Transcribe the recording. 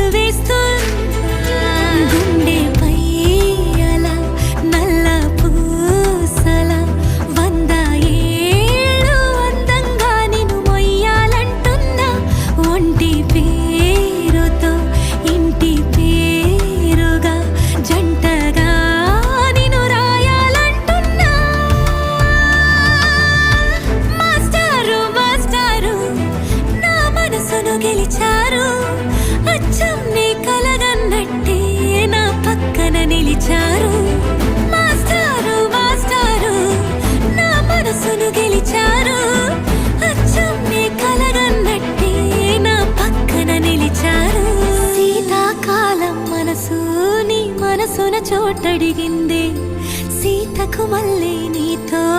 to waste the గెలిచారు. అచ్చం నీ కలగన్నట్టే నా పక్కన నిలిచారు. మాస్టారు మాస్టారు నా మనసును గెలిచారు. అచ్చం నీ కలగన్నట్టే నా పక్కన నిలిచారు. శీతాకాలం మనసు నీ మనసున చోటడిగింది. సీతకు మళ్ళీ నీతో